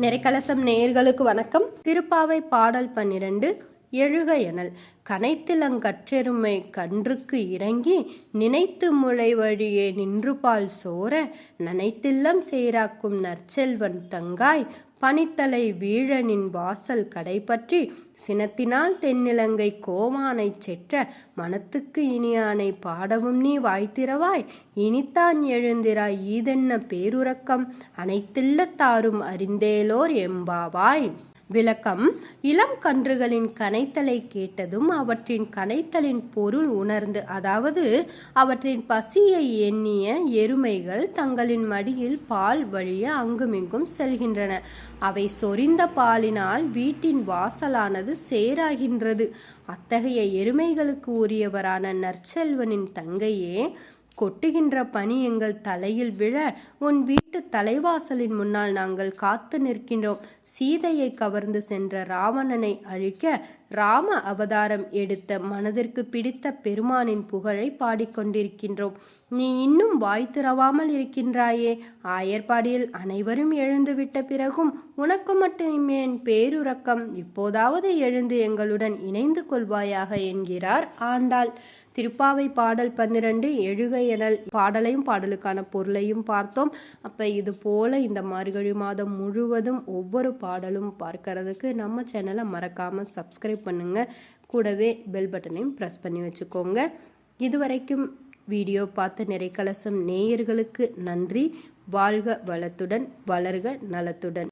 நெறைக்கலசம் நேயர்களுக்கு வணக்கம். திருப்பாவை பாடல் பன்னிரண்டு எழுக எனல். கனைத்திலங்கற்றெருமை கன்றுக்கு இறங்கி நினைத்து முளை வழியே நின்று பால் சோர நனைத்தில்லம் சேராக்கும் நற்செல்வன் தங்காய் பனித்தலை வீழனின் வாசல் கடைப்பற்றி சினத்தினால் தென்னிலங்கை கோமானைச் செற்ற மனத்துக்கு இனியானை பாடவும் நீ வாய்த்திரவாய் இனித்தான் எழுந்திராய் ஈதென்ன பேருறக்கம் அனைத்தில்லத்தாரும் அறிந்தேலோர் எம்பாவாய். விளக்கம். இளம் கன்றுகளின் கனைத்தலை கேட்டதும் அவற்றின் கனைத்தலின் பொருள் உணர்ந்து அதாவது அவற்றின் பசியை எண்ணிய எருமைகள் தங்களின் மடியில் பால் வழிய அங்குமிங்கும் செல்கின்றன. அவை சொரிந்த பாலினால் வீட்டின் வாசலானது சேராகின்றது. அத்தகைய எருமைகளுக்கு உரியவரான நற்செல்வனின் தங்கையே கொட்டுகின்ற பனி எங்கள் தலையில் விழ உன் வீட்டு தலைவாசலின் முன்னால் நாங்கள் காத்து நிற்கின்றோம். சீதையை கவர்ந்து சென்ற ராவணனை அழிக்க ராம அவதாரம் எடுத்த மனதிற்கு பிடித்த பெருமானின் புகழை பாடிக்கொண்டிருக்கின்றோம். நீ இன்னும் வாய் திறவாமல் இருக்கின்றாயே. ஆயர்பாடியில் அனைவரும் எழுந்துவிட்ட பிறகும் உனக்கு மட்டுமே என் பேருறக்கம். இப்போதாவது எழுந்து எங்களுடன் இணைந்து கொள்வாயாக என்கிறார் ஆண்டாள். திருப்பாவை பாடல் பன்னிரண்டு எழுக எனல் பாடலையும் பாடலுக்கான பொருளையும் பார்த்தோம். அப்போ இது போல் இந்த மார்கழி மாதம் முழுவதும் ஒவ்வொரு பாடலும் பார்க்கறதுக்கு நம்ம சேனலை மறக்காமல் சப்ஸ்கிரைப் பண்ணுங்கள் கூடவே பெல் பட்டனையும் ப்ரெஸ் பண்ணி வச்சுக்கோங்க. இதுவரைக்கும் வீடியோ பார்த்த நிறைக்கலசம் நேயர்களுக்கு நன்றி. வாழ்க வளத்துடன் வளர்க நலத்துடன்.